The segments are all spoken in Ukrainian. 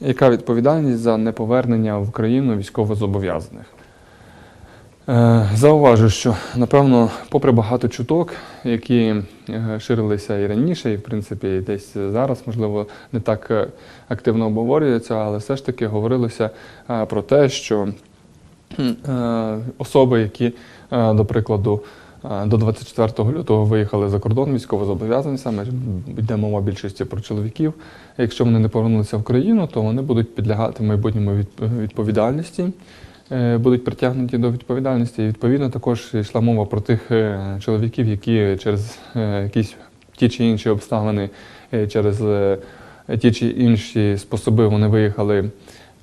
Яка відповідальність за неповернення в Україну військовозобов'язаних? Е, Зауважу, що напевно, попри багато чуток, які е, ширилися і раніше, і в принципі і десь зараз, можливо, не так е, активно обговорюються, але все ж таки говорилося про те, що особи, які, до прикладу, до 24 лютого виїхали за кордон військовозобов'язані, саме йде мова більшості про чоловіків. Якщо вони не повернуться в країну, то вони будуть підлягати в майбутньому від- відповідальності е, будуть притягнуті до відповідальності. І відповідно також йшла мова про тих е, чоловіків, які через е, якісь ті чи інші обставини, е, через е, ті чи інші способи вони виїхали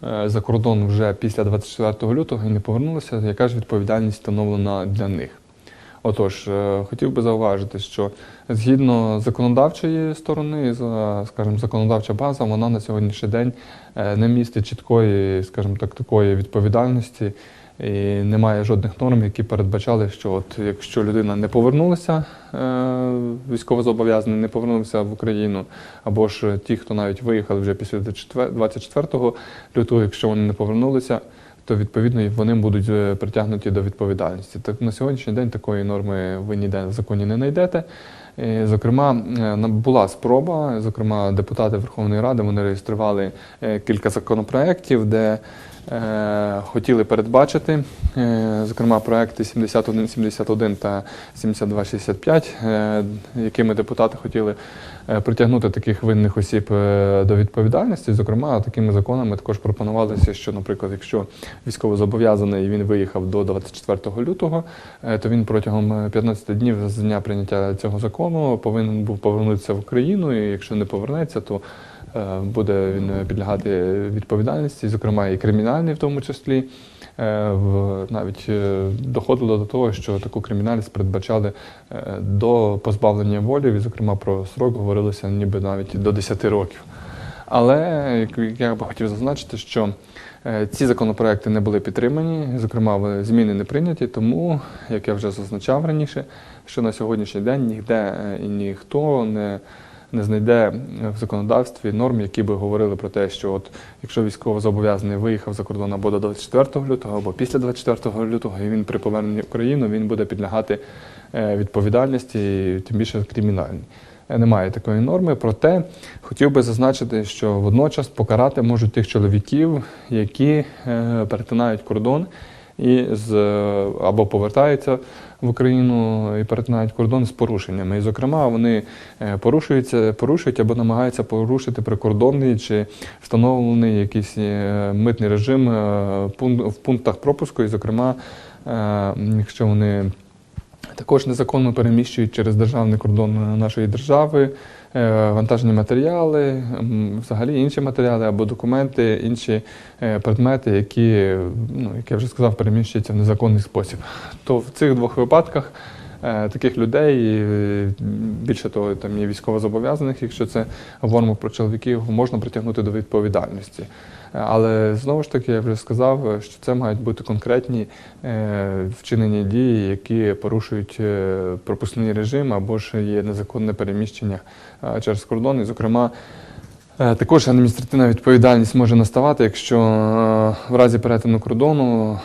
е, за кордон вже після 24 лютого і не повернулися. Яка ж відповідальність встановлена для них? Отож, е, хотів би зауважити, що згідно законодавчої сторони, скажімо, законодавча база, вона на сьогоднішній день е, не містить чіткої, скажімо так, такої відповідальності. І немає жодних норм, які передбачали, що от якщо людина не повернулася, е, військовозобов'язаний, не повернувся в Україну, або ж ті, хто навіть виїхали вже після 24 лютого, якщо вони не повернулися, то відповідно вони будуть е, притягнуті до відповідальності. Так на сьогоднішній день такої норми ви ніде в законі не знайдете. Е, Зокрема, е, була спроба, зокрема, депутати Верховної Ради вони реєстрували е, кілька законопроєктів, де хотіли передбачити, зокрема, проекти 7171 та 7265, е, якими депутати хотіли притягнути таких винних осіб до відповідальності. Зокрема, такими законами також пропонувалося, що, наприклад, якщо військовозобов'язаний він виїхав до 24 лютого, то він протягом 15 днів з дня прийняття цього закону повинен був повернутися в Україну. І якщо не повернеться, то е, буде він підлягати відповідальності, зокрема і кримінальній в тому числі. Е, Навіть е, доходило до того, що таку кримінальність передбачали до позбавлення волі, і, зокрема про срок говорилося ніби навіть до 10 років. Але я би хотів зазначити, що ці законопроекти не були підтримані, зокрема, зміни не прийняті, тому, як я вже зазначав раніше, що на сьогоднішній день ніде е, і ніхто не, не знайде в законодавстві норм, які би говорили про те, що от якщо військовозобов'язаний виїхав за кордон або до 24 лютого, або після 24 лютого, і він при поверненні в Україну він буде підлягати е, відповідальності, тим більше кримінальній. Е, Немає такої норми, проте хотів би зазначити, що водночас покарати можуть тих чоловіків, які перетинають кордон і з або повертаються в Україну і перетинають кордон з порушеннями. І, зокрема, вони е, порушуються, порушують або намагаються порушити прикордонний чи встановлений якийсь е, митний режим е, в пунктах пропуску. І, зокрема, якщо вони також незаконно переміщують через державний кордон нашої держави е, вантажні матеріали, взагалі інші матеріали або документи, інші е, предмети, які, ну, як я вже сказав, переміщуються в незаконний спосіб. То в цих двох випадках таких людей, е, більше того, там є військовозобов'язаних, якщо це говоримо про чоловіків, можна притягнути до відповідальності. Е, Але знову ж таки, я вже сказав, що це мають бути конкретні е, вчинені дії, які порушують е, пропускний режим або ж є незаконне переміщення е, через кордон. І, зокрема, е, також адміністративна відповідальність може наставати, якщо е, в разі перетину кордону е,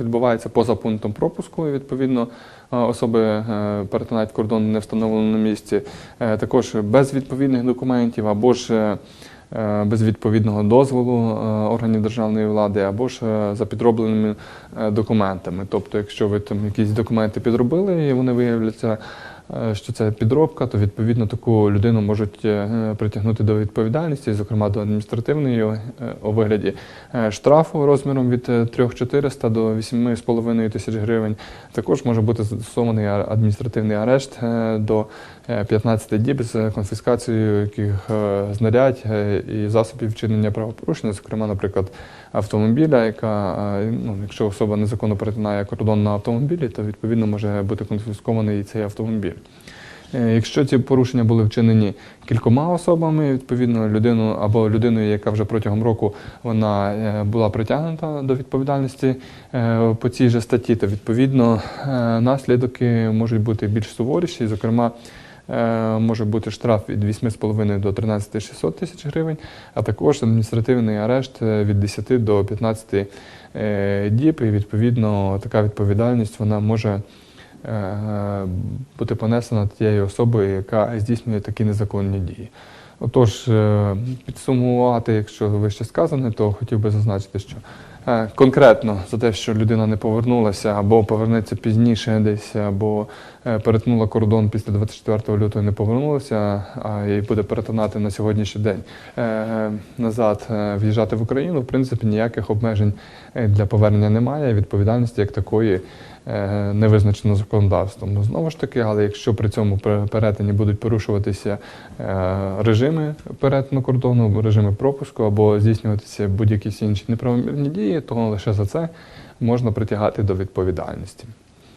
відбувається поза пунктом пропуску, і відповідно е, особи е, перетинають кордон не встановленому місці, е, також без відповідних документів або ж без відповідного дозволу органів державної влади, або ж за підробленими документами. Тобто, якщо ви там якісь документи підробили і вони виявляться, що це підробка, то відповідно таку людину можуть е, притягнути до відповідальності, зокрема до адміністративної е, у вигляді е, штрафу розміром від е, 3400 до 8,5 тисяч гривень. Також може бути застосований адміністративний арешт е, до е, 15 діб з конфіскацією яких е, знарядь е, і засобів вчинення правопорушення, зокрема, наприклад, автомобіля, яка, е, ну, якщо особа незаконно перетинає кордон на автомобілі, то відповідно може бути конфіскований і цей автомобіль. Е, Якщо ці порушення були вчинені кількома особами, відповідно людину або людиною, яка вже протягом року вона е, була притягнута до відповідальності по цій же статті, то відповідно наслідки можуть бути більш суворіші. Зокрема, може бути штраф від 8,5 до 13 600 тисяч гривень, а також адміністративний арешт е, від 10 до 15 е, діб. І відповідно така відповідальність вона може е, бути понесена тією особою, яка здійснює такі незаконні дії. Отож, е, підсумувати, якщо вище сказане, то хотів би зазначити, що е, конкретно за те, що людина не повернулася або повернеться пізніше десь, або е, перетнула кордон після 24 лютого і не повернулася, а їй буде перетинати на сьогоднішній день е, назад е, в'їжджати в Україну, в принципі, ніяких обмежень е, для повернення немає. Відповідальності як такої е, не визначено законодавством. Ну, знову ж таки, але якщо при цьому пер- перетині будуть порушуватися е, режими перетину кордону, режими пропуску або здійснюватися будь-якісь інші неправомірні дії, то лише за це можна притягати до відповідальності.